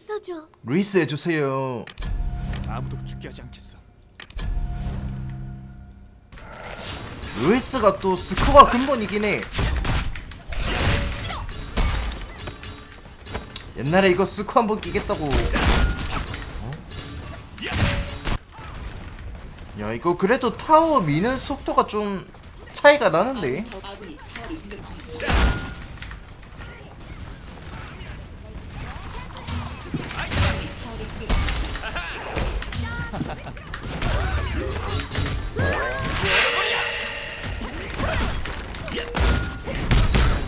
있어줘. 루이스 해주세요. 아무도 죽게 하지 않겠어. 루이스가 또 스코어가 근본이긴 해. 옛날에 이거 스코 한 번 끼겠다고. 어? 야 이거 그래도 타워 미는 속도가 좀 차이가 나는데.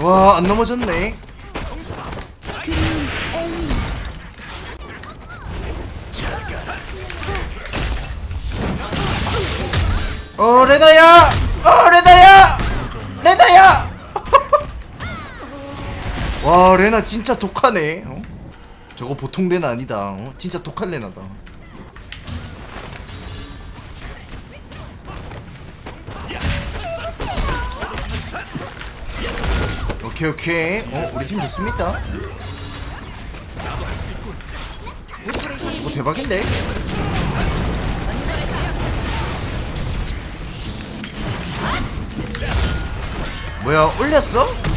와 안 넘어졌네. 어 레나야, 어 레나야, 레나야. 와 레나 진짜 독하네. 어? 저거 보통 레나 아니다. 어? 진짜 독한 레나다. 오케이 오케이. 어 우리 팀 좋습니다. 어 대박인데? 뭐야 올렸어?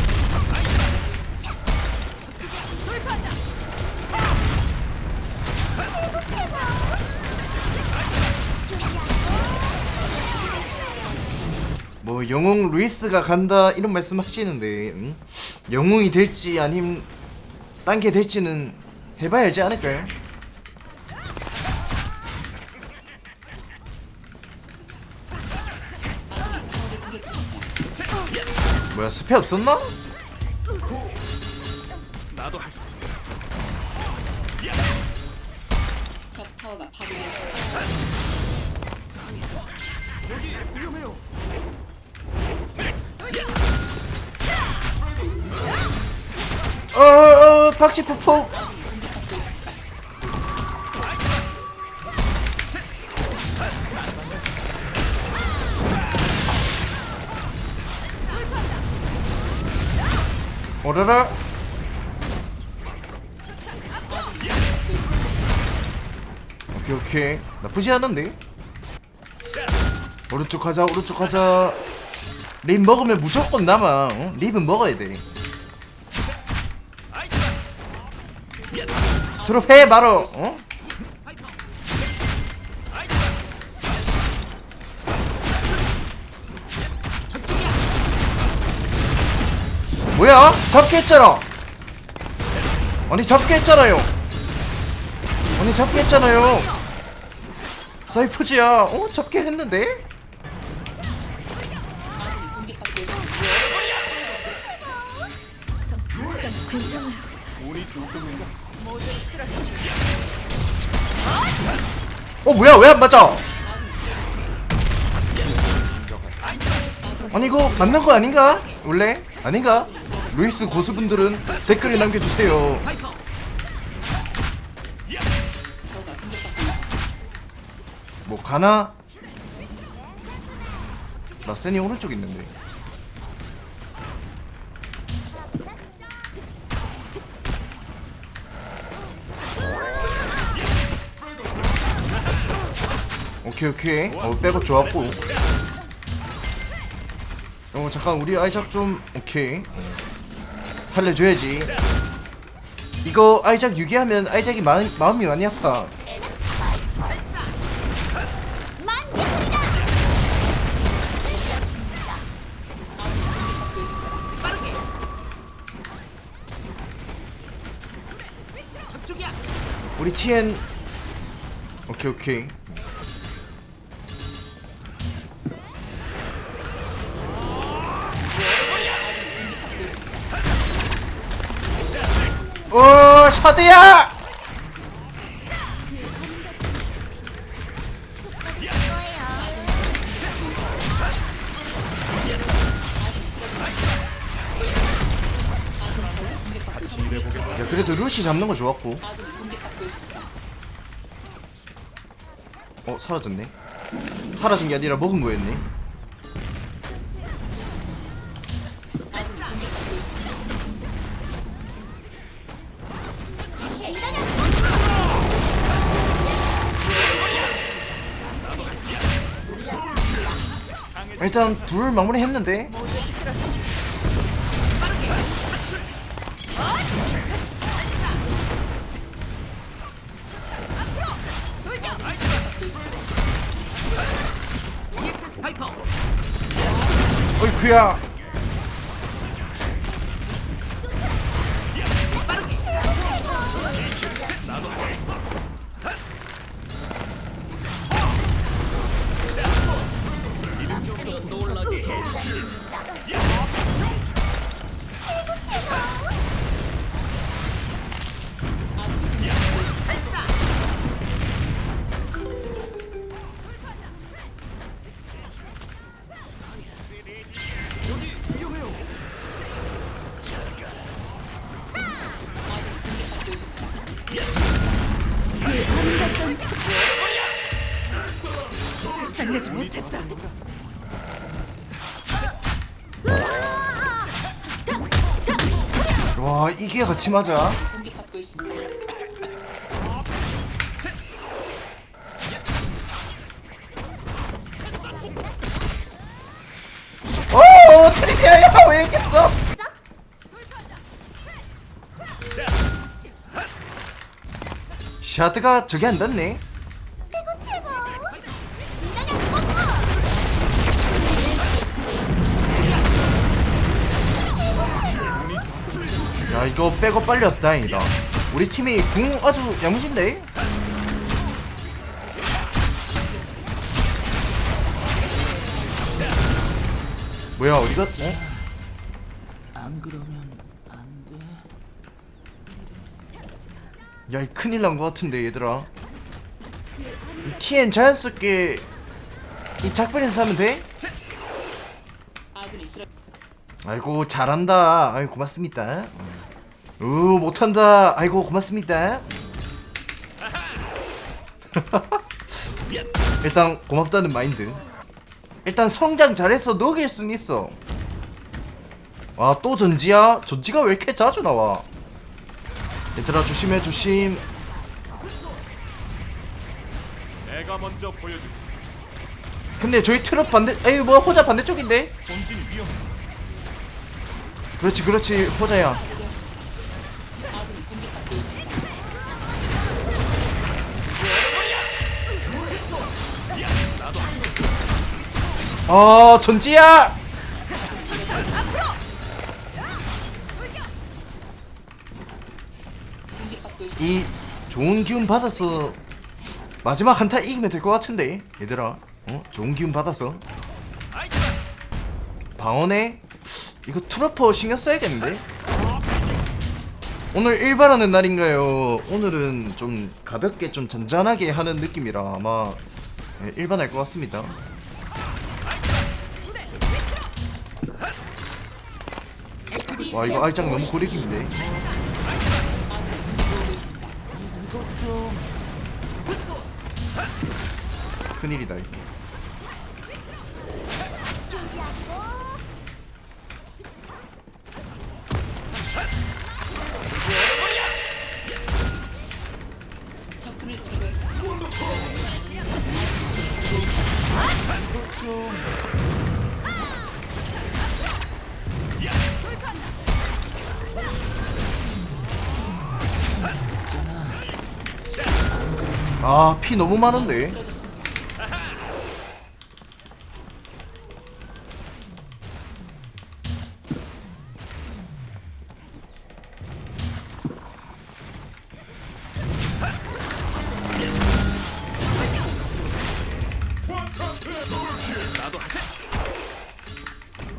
뭐 영웅 루이스가 간다 이런 말씀 하시는데 응? 영웅이 될지 아님 딴 게 될지는 해봐야 알지 않을까요? 뭐야 스페 없었나? 나도 할 수. 적 타워가 파괴되었습니다. 어어 박쥐폭폭 오라라. 오케이 오케이. 나쁘지 않은데? 오른쪽 가자 오른쪽 가자 립 먹으면 무조건 남아 어? 립은 먹어야 돼 드롭해 바로 어? 뭐야? 잡게 했잖아 아니 잡게 했잖아요 아니 잡게 했잖아요 사이퍼즈야 어? 잡게 했는데? 어 뭐야 왜 안 맞아? 아니 이거 맞는 거 아닌가? 원래 아닌가? 루이스 고수분들은 댓글에 남겨주세요. 뭐 가나? 라센이 오른쪽 있는데. 오케이 오케이. 어 백업 좋았고. 어 잠깐 우리 아이작 좀 오케이. 살려줘야지. 이거 아이작 유기하면 아이작이 마음, 마음이 많이 아파. 우리 TN 오케이 오케이 오 샤드야! 야 그래도 루시 잡는 거 좋았고. 어 사라졌네. 사라진 게 아니라 먹은 거였네 일단 둘 마무리 했는데 모두 쓰러지지. 어이쿠야 장내지 못했다. 와 이게 같이 맞아? 써? 샤드가 저게 안 닿네 야 이거 빼고 빨리 왔어 다행이다 우리 팀이 궁 아주 야무진데 뭐야 어디가 어? 안 그러면 안 돼. 야, 이 큰일 난 것 같은데 얘들아. TN 자연스럽게 이 작별에서 하면 돼? 아이고 잘한다. 아이고 고맙습니다. 우 못한다. 아이고 고맙습니다. 일단 고맙다는 마인드. 일단 성장 잘해서 녹일 순 있어. 아 또 전지야? 전지가 왜 이렇게 자주 나와? 얘들아 조심해 조심. 내가 먼저 보여줄. 근데 저희 트럭 반대 에이 뭐 호자 반대쪽인데? 본진이 위험. 그렇지 그렇지 호자야 아 전지야. 이 좋은 기운 받아서 마지막 한타 이기면 될 것 같은데 얘들아. 어 좋은 기운 받아서. 방어네 이거 트러퍼 신경 써야겠는데? 오늘 일발하는 날인가요? 오늘은 좀 가볍게 좀 잔잔하게 하는 느낌이라 아마 네, 일반할 것 같습니다 와 이거 알짱 너무 고리기인데. 큰일이다 이거 아 피 너무 많은데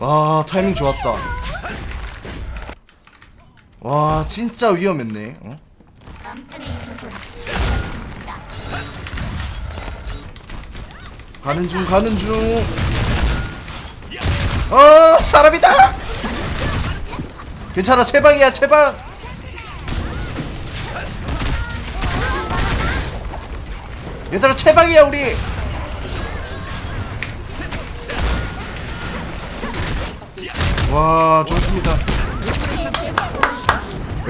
와 타이밍 좋았다 와 진짜 위험했네 어? 가는 중 가는 중. 어 사람이다. 괜찮아 채방이야 채방. 얘들아 채방이야 우리. 와 좋습니다.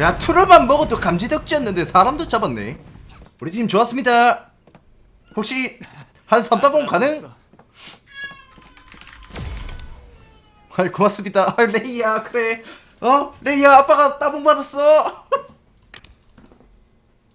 야 투르만 먹어도 감지덕지였는데 사람도 잡았네. 우리 팀 좋았습니다. 혹시 한 3따봉 가능? 아이 고맙습니다. 아 레이야 그래. 어 레이야 아빠가 따봉 받았어.